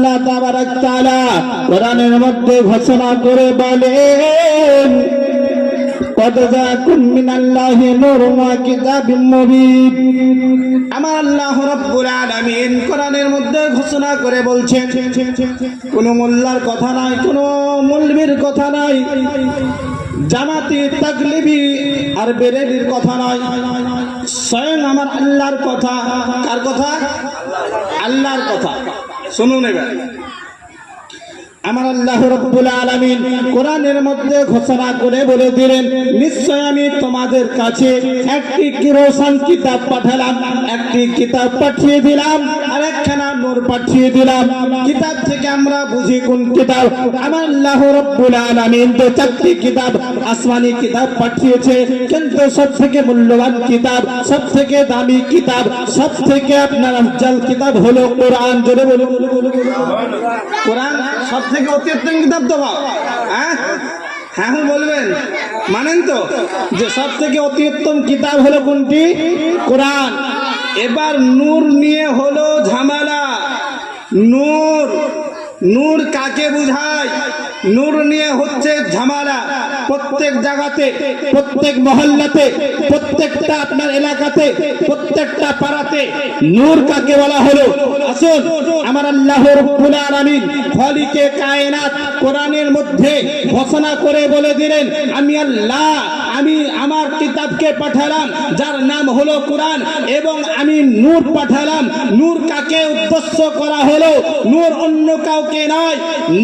আল্লাহ তাবারাক তাআলা কোরআনের মধ্যে ঘোষণা করে বলেন قد جاءكم من الله نور وكتاب مبين আমার আল্লাহ রাব্বুল আলামিন কোরআনের মধ্যে ঘোষণা করে বলছেন কোন মোল্লার কথা নাই কোন মৌলবীর কথা নাই জামাতি তাকলিবি আর বেরেলির কথা নয় স্বয়ং আমার আল্লাহর কথা কার কথা আল্লাহর কথা শুনুন এবার। আমার আল্লাহ রব্বুল আলামিন কোরআনের মধ্যে ঘোষণা করে বলে দিলেন, নিশ্চয় আমি তোমাদের কাছে একটি কিরোসান কিতাব পাঠালাম, একটি কিতাব পাঠিয়ে দিলাম। আর একখানা নূর পাঠিয়ে দিলাম। কিতাব থেকে আমরা বুঝি কোন কিতাব। আমার আল্লাহ রব্বুল আলামিন তো চারটি কিতাব আসমানি কিতাব পাঠিয়েছে, কিন্তু সব থেকে মূল্যবান কিতাব সব থেকে দামি কিতাব সব থেকে আপনার আফজাল কিতাব হলো কোরআন। জোরে বলুন। কোরআন সব থেকে অত্যুত্তম কিতাব তো হ্যাঁ? হ্যাঁ বলবেন। মানেন তো যে সব থেকে অতি উত্তম কিতাব হলো কোনটি? কোরআন। এবার নূর নিয়ে হলো ঝামেলা। নূর নূর কাকে বুঝায়? নূর নিয়ে হচ্ছে ঝামেলা। প্রত্যেক জায়গাতে, প্রত্যেক মহল্লাতে, প্রত্যেকটা আপনার এলাকাতে, প্রত্যেকটা পাড়াতে নূর কাকে বলা হলো? আসুন, আমার আল্লাহ রব্বুল আলামিন খলিকে কায়নাত কোরআনের মধ্যে ঘোষণা করে বলে দিলেন, আমি আল্লাহ আমি আমার কিতাবকে পাঠালাম, যার নাম হলো কোরআন, এবং আমি নূর পাঠালাম। নূর কাকে উদ্দেশ্য করা হলো? নূর অন্য কাউকে নয়,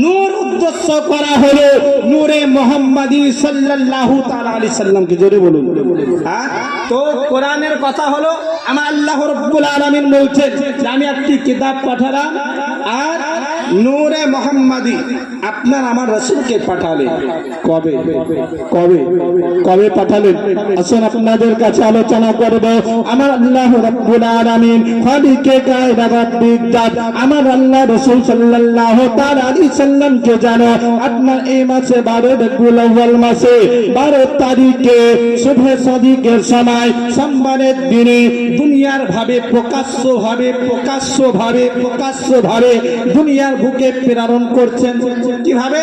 নূর উদ্দেশ্য করা হলো নূরে মোহাম্মদী সাল্লাল্লাহু তাআলা আলাইহি সাল্লামকে। জোরে বলুন। হ্যাঁ? তো কোরআনের কথা হলো, আমার আল্লাহ রাব্বুল আলামিন বলছেন আমি একটি কিতাব পাঠালাম, আর নূরে মোহাম্মদী আপনার আমার রাসূলকে পাঠালেন। কবে? কবে? কবে পাঠালেন? আসুন আপনাদের কাছে আলোচনা করব। আমার আল্লাহ রাব্বুল আলামিন খালিকে কায়নাত বিদ্যাত আমার আল্লাহ রাসূল সাল্লাল্লাহু তাআলা আলাইহি সাল্লামকে জানো, আপনার এই মাসে 12 রবিউল আউয়াল মাসে 12 তারিখে শুভে সাদিকের সময় সম্মানের দিনে দুনিয়ার ভাবে প্রকাশ্য ভাবে প্রকাশ্য ভাবে প্রকাশ্য ভাবে দুনিয়ার বুকে প্রেরণ করছেন। কীভাবে?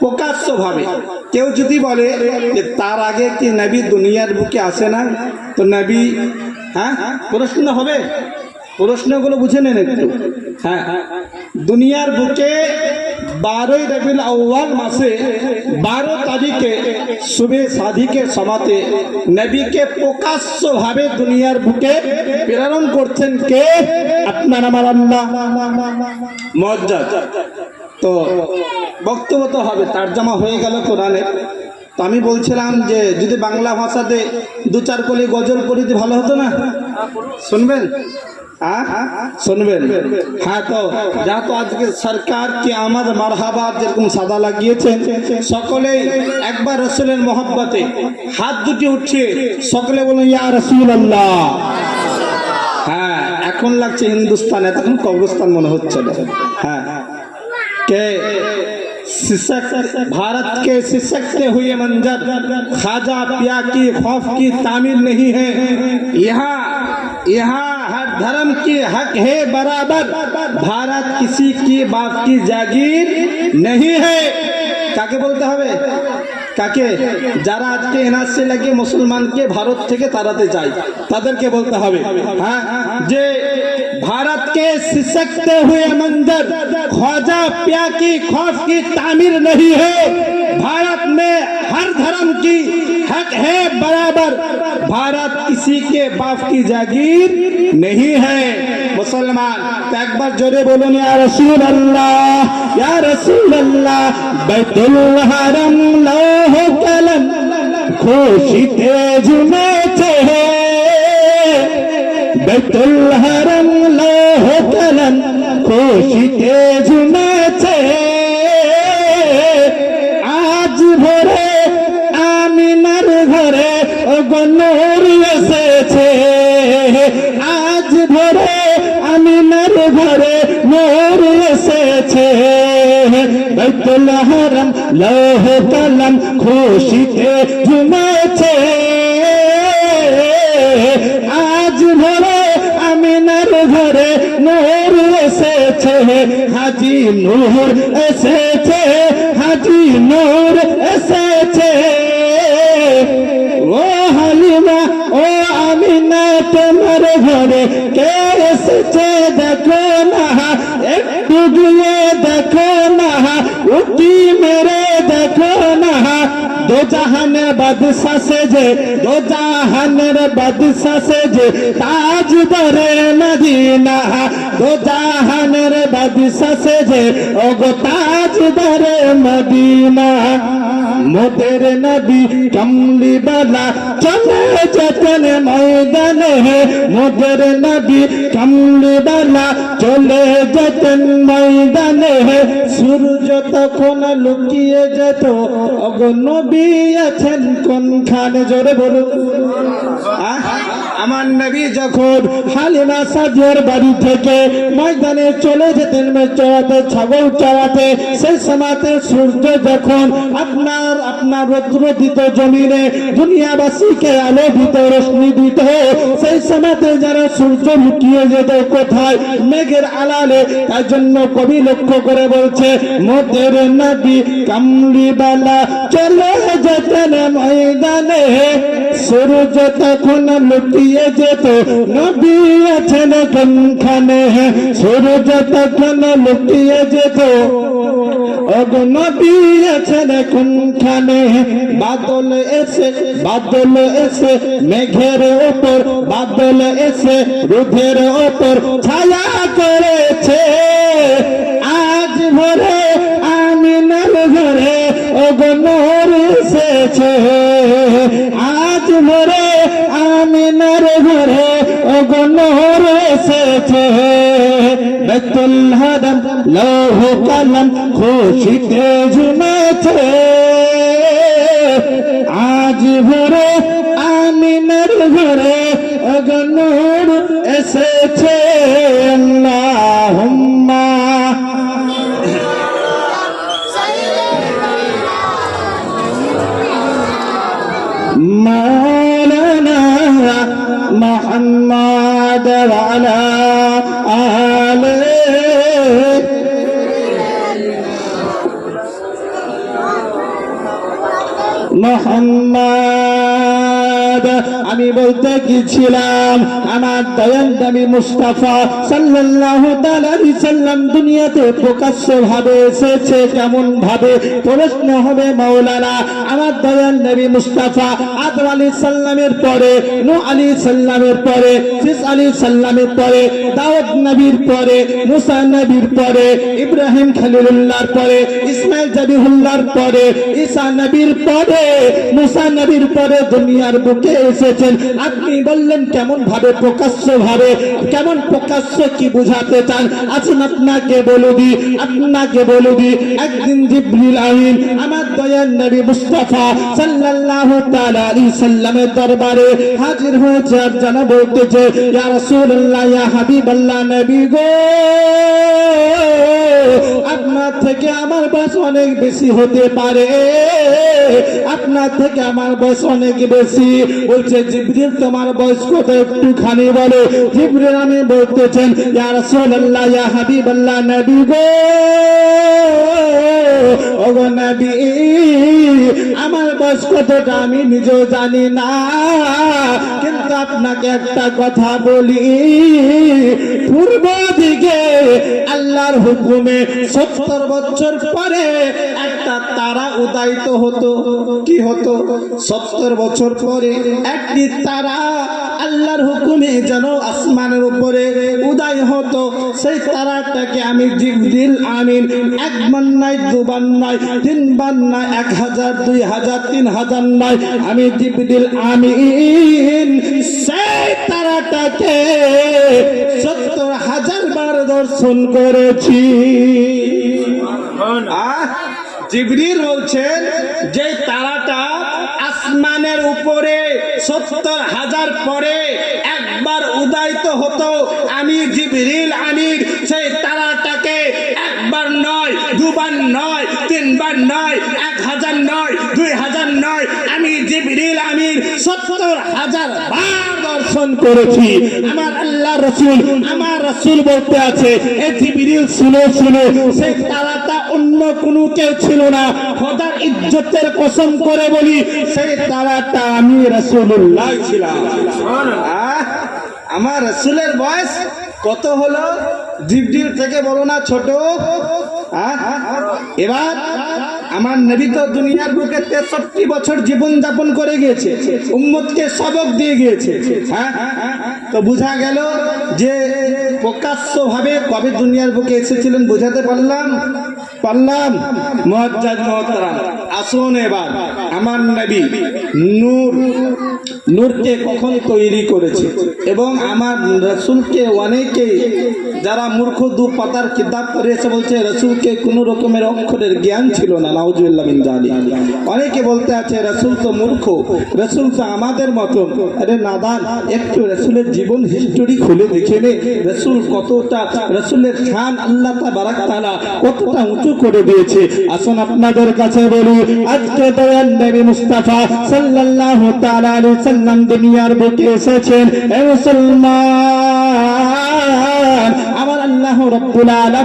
প্রকাশ্য ভাবে কেউ যদি বলে যে তার আগে কি নবী দুনিয়ার বুকে আসে না? তো নবী হ্যাঁ? প্রশ্ন হবে? প্রশ্নগুলো বুঝে নেন একটু। হ্যাঁ। দুনিয়ার বুকে বারোই রবিউল আউ্বাল মাসে বারো তারিখে শুভে সাধিকে সমাতে নবীকে প্রকাশ্যভাবে দুনিয়ার বুকে প্রেরণ করছেন কে? আপনার আমার আল্লাহ। মজ্জাদ তো বক্তব্য তো হবে, তার্জমা হয়ে গেল কোরআনে। তো আমি বলছিলাম যে, যদি বাংলা ভাষাতে দু চার কলি গজল করি ভালো হতো না? শুনবেন? হ্যাঁ শুনবেন? হ্যাঁ তো, যা তো আজকে সরকার কি আমাদ মারহাবাদ যেরকম সাদা লাগিয়েছেন সকলেই একবার রসুলের মোহাব্বতে হাত দুটি উঠিয়ে সকলে বলুন, ইয়া রসুল আল্লাহ হ্যাঁ এখন লাগছে হিন্দুস্তান, এতক্ষণ কবরস্তান মনে হচ্ছে না। کہ بھارت کے سسکتے ہوئے منظر خاجہ پیا کی خوف کی تعمیل نہیں ہے۔ یہاں یہاں ہر دھرم کی حق ہے برابر۔ بھارت کسی کی باپ کی جاگیر نہیں ہے۔ کیا کہ بولتے ہوئے کہ جارہ آج کے انہاں কাকে যারা আজকে এনআরসি লাগিয়ে মুসলমানকে ভারত থেকে তাড়াতে চায়، তাদেরকে বলতে হবে، হ্যাঁ جے بھارت کے سسکتے ہوئے مندر خواجہ پیا کی خوف کی تعمیر نہیں ہے بھارت میں ہر دھرم کی حق ہے برابر بھارت کسی کے باف کی جاگیر نہیں ہے মুসলমান, একবার জোরে বলুন, ইয়া রাসূলুল্লাহ ইয়া রাসূলুল্লাহ বাইতুল হারাম লৌহ কলম, খুশিতে ঝুমেছে বাইতুল হারাম লৌহ কলম, খুশিতে ঝুমেছে আজ ভরে আমিনার ঘরে গনুর এসেছে। আজ ভরে আমিনার ঘরে নূর এসেছে। বেতুল হরম, লৌহ কলম, খুশিতে ঝুমেছে। আজ ভোরে আমিনার ঘরে নূর এসেছে। হাজি নূর এসেছে, হাজি নূর এসেছে। ও হালিমা, ও আমিনা, তোমার ঘরে কে এসেছে দেখো না একটু গিয়ে দেখো না উঠি মেরে দেখো না দো জাহানের বাদশা সেজে দো জাহানের বাদশা সেজে তাজ দরে মদিনা জাহানের বাদশা সেজে ও গো তাজ দরে মদিনা। মোদের নবী কমলি চলে ময়দানে মোদের নবী চলে ময়দানে সূর্য তখন লুকিয়ে যেত, অগ নবী আছেন কোনখানে? জোরে বলুন। আমার নবী যখন হালিমা সাদিয়ার বাড়ি থেকে ময়দানে চলে যেতেন চড়াতে, ছাগল চড়াতে। সেই সময়তে সূর্য যখন আপনার আপনার রৌদ্র দিত জমিনে দুনিয়াবাসীকে আলো দিত রশ্মি দিত, সেই সময়তে যারা সূর্য লুকিয়ে যেত কোথায়? মেঘের আলালে তার জন্য কবি লক্ষ্য করে বলছে, মোদের নবী কামলিবালা চলে যেতেন ময়দানে। সূর্য তখন লুকিয়ে যেত। নবী আছেন কোনখানে? সূর্য তখন লুকিয়ে যেত বাদল এসে বাদল এসে মেঘের ওপর, বাদল এসে রুধের ওপর ছায়া করেছে। আজ ভরে আমিনার ঘরে অগনর এসেছে। আজ ভরে অগনর এসেছে। বেতুল হাদম লৌহ কলম খুশিতে ঝুমেছে محمد وعلى آله আমি বলতে গিয়েছিলাম, আমার দয়াল নবী মুস্তাফা সাল্লাল্লাহু তাআলা সাল্লাম দুনিয়াতে প্রকাশ্য ভাবে এসেছে, কেমন ভাবে? প্রশ্ন হবে মাওলানা, আমার দয়াল নবী মুস্তাফা আদম আলাইহিস সাল্লামের পরে, নূহ আলাইহিস সাল্লামের পরে সিস আলাইহিস সাল্লামের পরে, দাউদ নবীর পরে, মুসা নবীর পরে, ইব্রাহিম খলিলুল্লাহর পরে, ইসমাইল জাবিহুল্লাহর পরে, ঈসা নবীর পরে, মুসা নবীর পরে, দুনিয়ার বুকে এসেছেন। আপনি বললেন, কেমন ভাবে প্রকাশ্য ভাবে, কেমন প্রকাশ্য কি বুঝাতে চান? আছেন আপনাকে বলে দি, আপনাকে বলে দি। একদিন জিব্রিল আমিন, আমার দয়ার নবী মুস্তাফা সাল্লাল্লাহু তাআলা আলাইহি সাল্লামের দরবারে হাজির হয়েছে আর জানা বলতেছে, ইয়া রাসূলুল্লাহ, ইয়া হাবিবাল্লাহ নবী গো, আপনার থেকে আমার বয়স অনেক বেশি হতে পারে, আপনার থেকে আমার বয়স অনেক বেশি বলছে, জিব্রিল, তোমার বয়স কত? একটুখানি বলো। জিব্রিল, আমি বলতেছেন, ইয়া রাসূলুল্লাহ, ইয়া হাবিবাল্লাহ, নবী গো। ওগো নবী, আমার বয়স কতটা আমি নিজেও জানি না। কিন্তু আপনাকে একটা কথা বলি। পূর্ব দিকে আল্লাহর হুকুমে সত্তর বছর পরে একটা তারা উদায়িত হতো। কি হতো? সত্তর বছর পরে একটি তারা আল্লাহর হুকুমে যেন আসমানের উপরে উদয় হতো সেই তারাটাকে আমি জিবরিল আমিন একবার নয় দুবার নয় তিনবার নয় এক হাজার দুই হাজার তিন হাজার নয় আমি জিবরিল আমিন। সেই তারাটাকে সত্তর হাজার বার দর্শন করেছি। জিবরিল বলছেন যে তারাটা আসমানের উপরে সত্তর হাজার পরে একবার উদয়িত হতো। আমি জিবরিল আমির, সেই তারাটাকে একবার নয়, দুবার নয়, তিনবার নয়, এক হাজার নয়, দুই হাজার নয়, আমি জিবরিল আমির সত্তর হাজার দর্শন করেছি। আমার আল্লাহ রসুল, আমার রসুল বলতে আছে, এ জিবরিল, শুনে শুনে, সেই তারাটা অন্য কোনো কেউ ছিল না। খোদার ইজ্জতের কসম করে বলি, সেই তারাটা আমি রসুল্লাহ ছিলাম। আমার রসুলের বয়স কত হলো? জিবডিল থেকে বলো না ছোট। এবার আমার নবী তো দুনিয়ার বুকে তেষট্টি বছর জীবন যাপন করে গিয়েছে, উম্মতকে সবক দিয়ে গিয়েছে। হ্যাঁ তো বোঝা গেল যে প্রকাশ্য ভাবে কবে দুনিয়ার বুকে এসেছিলেন বোঝাতে পারলাম? পারলাম। মহাজ মহতারাম আসুন এবার। আমার নবী নূর নূরকে কখন তৈরি করেছে? এবং আমার রসুলকে অনেকেই যারা মূর্খ দু পাতার কিতাব পড়েছে বলছে, রসুলকে কোনো রকমের অক্ষরের জ্ঞান ছিল না নাউজুল্লাহ বিন জালি অনেকে বলতে আছে, রসুল তো মূর্খ, রসুল তো আমাদের মতো আরে নাদান, একটু রসুলের জীবন হিস্টোরি খুলে দেখে নে। রসুল কতটা, রসুলের খান আল্লাহ বারাক তালা কতটা উঁচু করে দিয়েছে। আসুন আপনাদের কাছে বলি, আজকে দয়াল নবী মুস্তাফা সাল্লাল্লাহু তাআলা সাল্লাম দুনিয়ার বুকে এসেছেন। এ মুসলমান আল্লাহ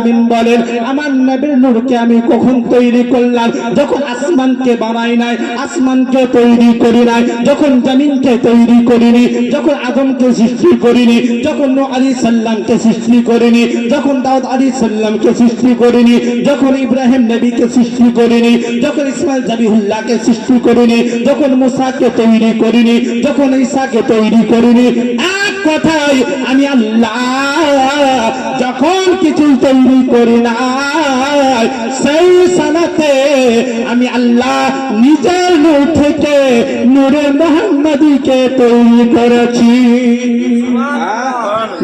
সৃষ্টি করিনি, যখন নূহ আলাইহিস সাল্লামকে সৃষ্টি করিনি, যখন দাউদ ইব্রাহিম নবীকে সৃষ্টি করিনি, যখন ইসমাইল জাবিহুল্লাহকে সৃষ্টি করিনি, যখন মুসাকে তৈরি করিনি, যখন ঈসাকে তৈরি করিনি এক কথায় আমি আল্লাহ যখন কিছু তৈরি করি না সেই সালাতে আমি আল্লাহ নিজের নূর থেকে নূরে মোহাম্মদীকে তৈরি করেছি।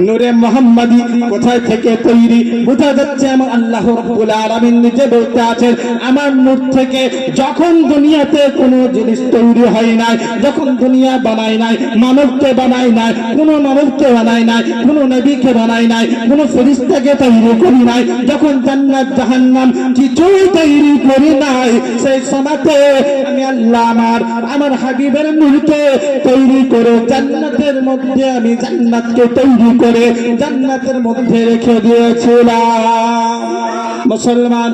নূরে মোহাম্মদী কোথায় থেকে তৈরি? বোঝা যাচ্ছে আমার আল্লাহ রব্বুল আলামিন নিজে বলতে আছেন, আমার নূর থেকে যখন দুনিয়াতে কোনো জিনিস তৈরি হয় নাই, যখন দুনিয়া বানাই নাই, মানবকে বানাই নাই, কোনো মানবকে বানাই নাই, কোনো নবীকে বানাই নাই, কোনো ফেরিস্তাকে তৈরি করি নাই, যখন জান্নাত জাহান্নাম কিছুই তৈরি করি নাই, সেই সময়তে আমি আল্লাহ আমার আমার হাবিবের নূরকে তৈরি করে জান্নাতের মধ্যে আমি জান্নাতকে তৈরি করে জান্নাতের মধ্যে রেখে দিয়েছিলাম। মুসলমান